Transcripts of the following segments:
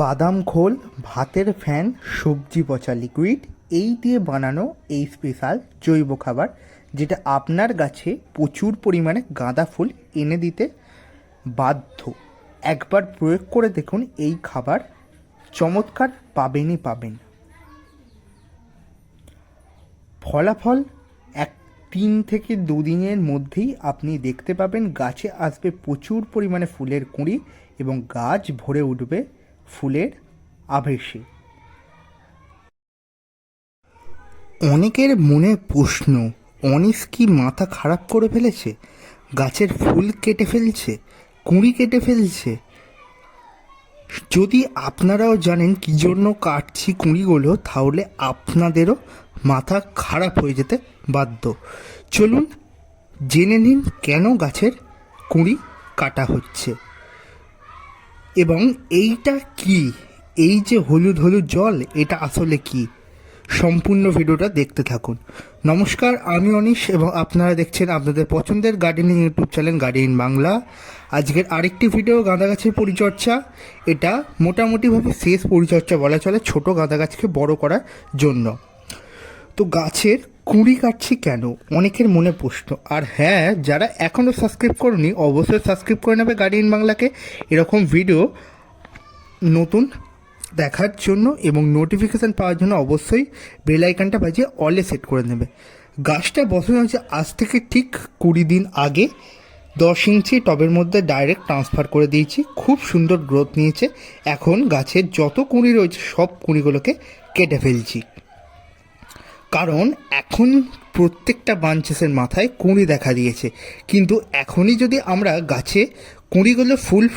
বাদাম খোল, ভাতের ফ্যান, সবজি পচা লিকুইড এই দিয়ে বানানো এই স্পেশাল জৈব খাবার, যেটা আপনার গাছে প্রচুর পরিমাণে গাঁদা ফুল এনে দিতে বাধ্য। একবার প্রয়োগ করে দেখুন এই খাবার চমৎকার পাবেনই পাবেন। ফলাফল এক তিন থেকে দুদিনের মধ্যেই আপনি দেখতে পাবেন গাছে আসবে প্রচুর পরিমাণে ফুলের কুঁড়ি এবং গাছ ভরে উঠবে। ফুলের আবেশে অনেকের মনে প্রশ্ন, অনিস কি মাথা খারাপ করে ফেলেছে? গাছের ফুল কেটে ফেলছে, কুঁড়ি কেটে ফেলছে। যদি আপনারাও জানেন কী জন্য কাটছি কুঁড়িগুলো, তাহলে আপনাদেরও মাথা খারাপ হয়ে যেতে বাধ্য। চলুন, জেনে নিন কেন গাছের কুঁড়ি কাটা হচ্ছে। এবং এইটা কি? এই যে হলুদ হলুদ জল, এটা আসলে কি? সম্পূর্ণ ভিডিওটা দেখতে থাকুন। নমস্কার, আমি অনিশ এবং আপনারা দেখছেন আপনাদের পছন্দের gardening YouTube channel garden Bangla. আজকের আরেকটি ভিডিও গাঁদা গাছের পরিচর্যা। এটা মোটামুটিভাবে শেষ পরিচর্যা বলা চলে ছোট গাঁদা গাছকে বড় করার জন্য। তো গাছের কুঁড়ি কাটছি কেন? অনেকের মনে প্রশ্ন। আর হ্যাঁ যারা এখনও সাবস্ক্রাইব করনি, অবশ্যই সাবস্ক্রাইব করে নেবে গার্ডিয়ান বাংলাকে। এরকম ভিডিও নতুন দেখার জন্য এবং নোটিফিকেশান পাওয়ার জন্য অবশ্যই বেল আইকনটা বাজিয়ে অলে সেট করে নেবে। গাছটা বসানো হয়েছে আজ থেকে ঠিক কুড়ি দিন আগে। দশ ইঞ্চি টবের মধ্যে ডাইরেক্ট ট্রান্সফার করে দিয়েছি। খুব সুন্দর গ্রোথ নিয়েছে। এখন গাছের যত কুঁড়ি রয়েছে, সব কুঁড়িগুলোকে কেটে ফেলছি। কারণ এখন প্রত্যেকটা ব্রাঞ্চেসের মাথায় কুঁড়ি দেখা দিয়েছে। কিন্তু এখনই যদি আমরা গাছে কুঁড়িগুলো ফুল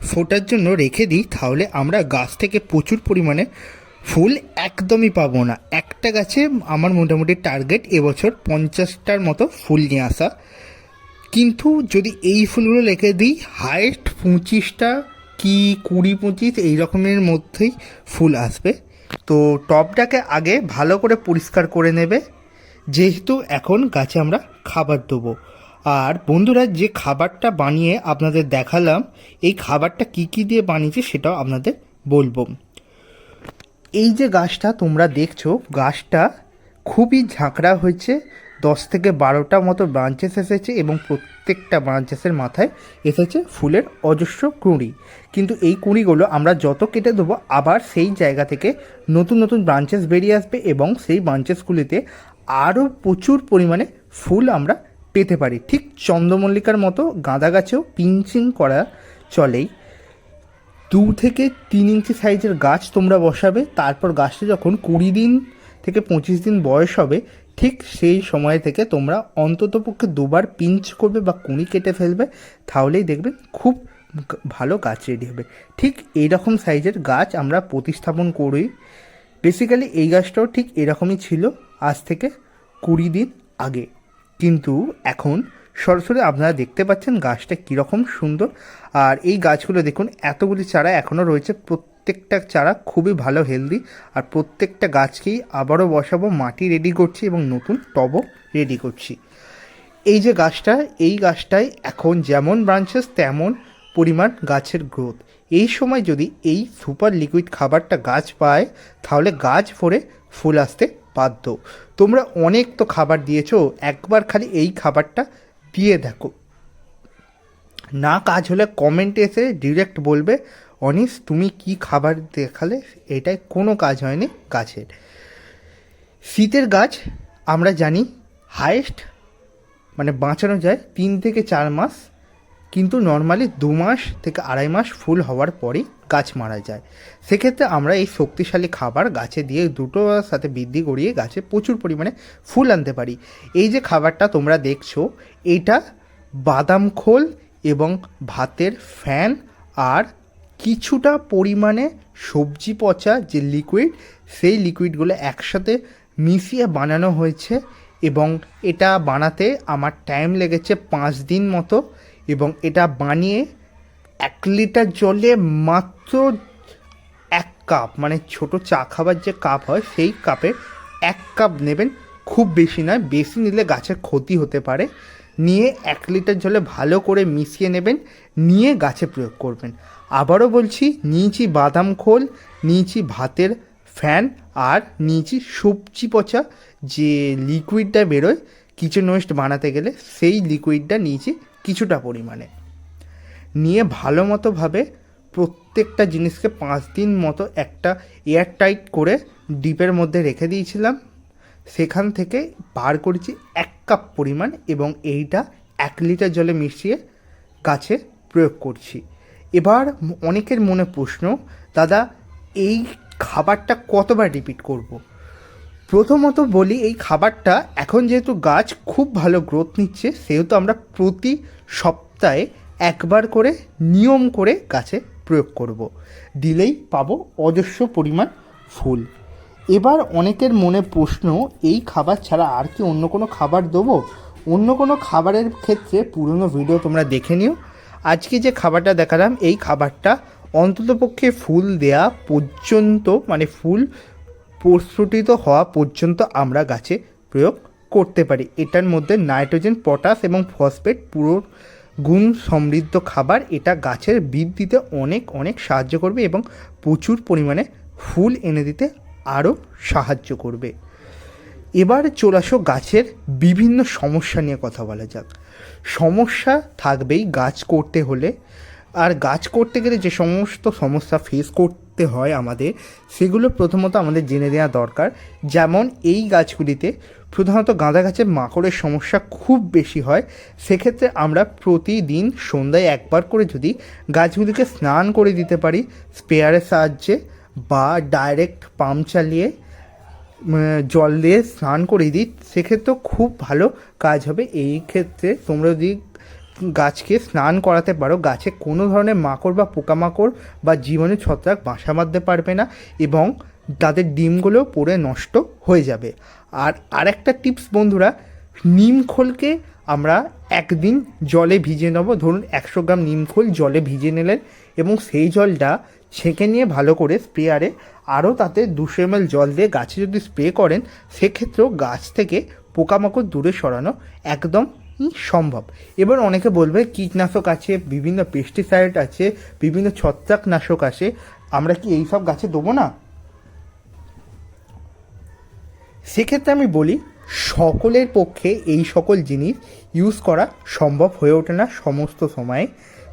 ফোটার জন্য রেখে দিই, তাহলে আমরা গাছ থেকে প্রচুর পরিমাণে ফুল একদমই পাবো না। একটা গাছে আমার মোটামুটি টার্গেট এবছর পঞ্চাশটার মতো ফুল নিয়ে আসা। কিন্তু যদি এই ফুলগুলো রেখে দিই হাইস্ট পঁচিশটা কি কুড়ি পঁচিশ, এই রকমের মধ্যেই ফুল আসবে। তো টবটাকে আগে ভালো করে পরিষ্কার করে নেবে। যেহেতু এখন গাছে আমরা খাবার দেবো। আর বন্ধুরা, যে খাবারটা বানিয়ে আপনাদের দেখালাম, এই খাবারটা কি কি দিয়ে বানিয়েছি সেটাও আপনাদের বলব। এই যে গাছটা তোমরা দেখছ, গাছটা খুবই ঝাঁকড়া হয়েছে। দশ থেকে বারোটা মতো ব্রাঞ্চেস এসেছে এবং প্রত্যেকটা ব্রাঞ্চেসের মাথায় এসেছে ফুলের অজস্র কুঁড়ি। কিন্তু এই কুঁড়িগুলো আমরা যত কেটে দেবো, আবার সেই জায়গা থেকে নতুন নতুন ব্রাঞ্চেস বেরিয়ে আসবে এবং সেই ব্রাঞ্চেসগুলিতে আরও প্রচুর পরিমাণে ফুল আমরা পেতে পারি। ঠিক চন্দ্রমল্লিকার মতো গাঁদা গাছেও পিঞ্চিং করা চলেই। দু থেকে তিন ইঞ্চি সাইজের গাছ তোমরা বসাবে, তারপর গাছটা যখন কুড়ি দিন থেকে পঁচিশ দিন বয়স হবে ঠিক সেই সময় থেকে তোমরা অন্ততপক্ষে দুবার পিঞ্চ করবে বা কুঁড়ি কেটে ফেলবে, তাহলেই দেখবে খুব ভালো গাছ রেডি হবে। ঠিক এইরকম সাইজের গাছ আমরা প্রতিস্থাপন করি। বেসিক্যালি এই গাছটাও ঠিক এরকমই ছিল আজ থেকে কুড়ি দিন আগে। কিন্তু এখন সরাসরি আপনারা দেখতে পাচ্ছেন গাছটা কীরকম সুন্দর। আর এই গাছগুলো দেখুন, এতগুলি চারা এখনও রয়েছে প্রত্যেকটা চারা খুবই ভালো হেলদি আর প্রত্যেকটা গাছকেই আবারও বসাবো, মাটি রেডি করছি এবং নতুন টবও রেডি করছি। এই যে গাছটা, এই গাছটায় এখন যেমন ব্রাঞ্চেস তেমন পরিমাণ গাছের গ্রোথ এই সময় যদি এই সুপার লিকুইড খাবারটা গাছ পায়, তাহলে গাছ ভরে ফুল আসতে বাধ্য। তোমরা অনেক তো খাবার দিয়েছ, একবার খালি এই খাবারটা দিয়ে দেখো। না কাজ হলে কমেন্টে এসে ডিরেক্ট বলবে অনিস, তুমি কি খাবার দেখালে? এটাই কোনো কাজ হয়নি গাছের। শীতের গাছ, আমরা জানি হায়েস্ট মানে বাঁচানো যায় তিন থেকে চার মাস, কিন্তু নর্মালি দু মাস থেকে আড়াই মাস ফুল হওয়ার পরেই গাছ মারা যায়। সেক্ষেত্রে আমরা এই শক্তিশালী খাবার গাছে দিয়ে দুটোর সাথে বৃদ্ধি করিয়ে গাছে প্রচুর পরিমাণে ফুল আনতে পারি। এই যে খাবারটা তোমরা দেখছ, এটা বাদাম খোল এবং ভাতের ফ্যান আর কিছুটা পরিমাণে সবজি পচা যে লিকুইড সেই লিকুইডগুলো একসাথে মিশিয়ে বানানো হয়েছে এবং এটা বানাতে আমার টাইম লেগেছে পাঁচ দিন মতো এবং এটা বানিয়ে এক লিটার জলে মাত্র এক কাপ মানে ছোট চা খাবার যে কাপ হয়, সেই কাপে এক কাপ নেবেন। খুব বেশি নয়, বেশি নিলে গাছের ক্ষতি হতে পারে। নিয়ে এক লিটার জলে ভালো করে মিশিয়ে নেবেন, নিয়ে গাছে প্রয়োগ করবেন। আবারও বলছি নিয়েছি বাদাম খোল নিয়েছি ভাতের ফ্যান আর নিয়েছি সবজি পচা যে লিকুইডটা বেরোয়, কিচেন ওয়েস্ট বানাতে গেলে সেই লিকুইডটা নিয়েছি কিছুটা পরিমাণে। নিয়ে ভালো মতোভাবে প্রত্যেকটা জিনিসকে পাঁচ দিন মতো একটা এয়ার টাইট করে ডিপের মধ্যে রেখে দিয়েছিলাম। সেখান থেকে বার করেছি এক কাপ পরিমাণ এবং এইটা এক লিটার জলে মিশিয়ে গাছে প্রয়োগ করছি। এবার অনেকের মনে প্রশ্ন, দাদা, এই খাবারটা কতবার রিপিট করব। প্রথমত বলি, এই খাবারটা এখন যেহেতু গাছ খুব ভালো গ্রোথ নিচ্ছে, সেহেতু আমরা প্রতি সপ্তাহে একবার করে নিয়ম করে গাছে প্রয়োগ করব। দিলেই পাবো অজস্র পরিমাণ ফুল এবার অনেকের মনে প্রশ্ন, এই খাবার ছাড়া আর কি অন্য কোনো খাবার দেবো অন্য কোনো খাবারের ক্ষেত্রে পুরনো ভিডিও তোমরা দেখে নিও আজকে যে খাবারটা দেখালাম, এই খাবারটা অন্ততপক্ষে ফুল দেয়া পর্যন্ত মানে ফুল প্রস্ফুটিত হওয়া পর্যন্ত আমরা গাছে প্রয়োগ করতে পারি। এটার মধ্যে নাইট্রোজেন, পটাশ এবং ফসফেট পুরো গুণ সমৃদ্ধ খাবার। এটা গাছের বৃদ্ধিতে অনেক অনেক সাহায্য করবে এবং প্রচুর পরিমাণে ফুল এনে দিতে আরও সাহায্য করবে। এবার চলে আসো গাছের বিভিন্ন সমস্যা নিয়ে কথা বলা যাক। সমস্যা থাকবেই গাছ করতে হলে। আর গাছ করতে গেলে যে সমস্ত সমস্যা ফেস করতে হয় আমাদের, সেগুলো প্রথমত আমাদের জেনে দেওয়া দরকার। যেমন এই গাছগুলিতে প্রধানত গাঁদা গাছের মাকড়ের সমস্যা খুব বেশি হয়। সেক্ষেত্রে আমরা প্রতিদিন সন্ধ্যায় একবার করে যদি গাছগুলিকে স্নান করে দিতে পারি স্পেয়ারের সাহায্যে বা ডাইরেক্ট পাম্প চালিয়ে জল দিয়ে স্নান করে দিই, সেক্ষেত্রেও খুব ভালো কাজ হবে। এই ক্ষেত্রে তোমরা যদি গাছকে স্নান করাতে পারো, গাছে কোনো ধরনের মাকড় বা পোকামাকড় বা জীবাণু ছত্রাক বাসা বাঁধতে পারবে না এবং তাদের ডিমগুলো পড়ে নষ্ট হয়ে যাবে। আর আরেকটা টিপস বন্ধুরা, নিম খোলকে আমরা একদিন জলে ভিজে নেব। ধরুন একশো গ্রাম নিম খোল জলে ভিজে নিলেন এবং সেই জলটা ছেঁকে নিয়ে ভালো করে স্প্রেয়ারে আরও তাতে দুশো এমএল জল দিয়ে গাছে যদি স্প্রে করেন, সেক্ষেত্রেও গাছ থেকে পোকামাকড় দূরে সরানো একদম সম্ভব। এবার অনেকে বলবে, কীটনাশক আছে, বিভিন্ন পেস্টিসাইড আছে, বিভিন্ন ছত্রাকনাশক আছে। আমরা কি এই সব গাছে দেবো না? সেক্ষেত্রে আমি বলি সকলের পক্ষে এই সকল জিনিস ইউজ করা সম্ভব হয়ে ওঠে না সমস্ত সময়ে।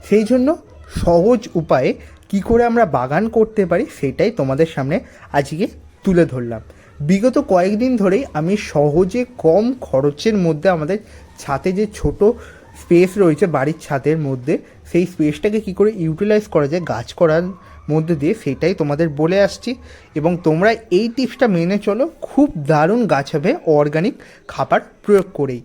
সেই জন্য সহজ উপায়ে কি করে আমরা বাগান করতে পারি সেটাই তোমাদের সামনে আজকে তুলে ধরলাম। বিগত কয়েকদিন ধরেই আমি সহজে কম খরচের মধ্যে আমাদের ছাদে যে ছোট স্পেস রয়েছে বাড়ির ছাদের মধ্যে, সেই স্পেসটাকে কি করে ইউটিলাইজ করা যায়, গাছ করার মধ্যে দিয়ে সেটাই তোমাদের বলে আসছি। এবং তোমরা এই টিপসটা মেনে চলো, খুব দারুণ গাছ হবে অর্গানিক খাবার প্রয়োগ করেই।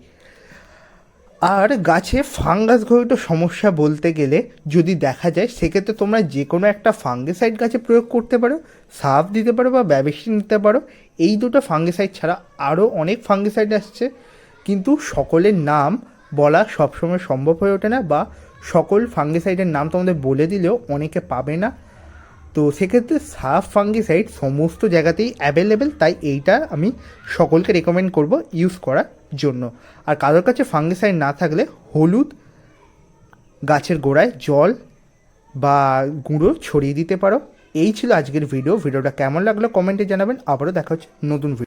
আর গাছে ফাঙ্গাস ঘটিত সমস্যা বলতে গেলে যদি দেখা যায়, সেক্ষেত্রে তোমরা যে কোনো একটা ফাঙ্গিসাইড গাছে প্রয়োগ করতে পারো সাফ দিতে পারো বা ব্যবসিন নিতে পারো। এই দুটো ফাঙ্গিসাইড ছাড়া আরও অনেক ফাঙ্গিসাইড আসছে। কিন্তু সকলের নাম বলা সবসময় সম্ভব হয়ে ওঠে না বা সকল ফাঙ্গিসাইডের নাম তোমাদের বলে দিলেও অনেকে পাবে না। তো সেক্ষেত্রে সাফ ফাঙ্গিসাইড সমস্ত জায়গাতেই অ্যাভেলেবেল তাই এইটা আমি সকলকে রেকমেন্ড করব ইউজ করার জন্য। আর কারোর কাছে ফাঙ্গিসাইড না থাকলে হলুদ গাছের গোড়ায় জল বা গুঁড়ো ছড়িয়ে দিতে পারো। এই ছিল আজকের ভিডিও ভিডিওটা কেমন লাগল কমেন্টে জানাবেন। আবারও দেখা হচ্ছে নতুন ভিডিও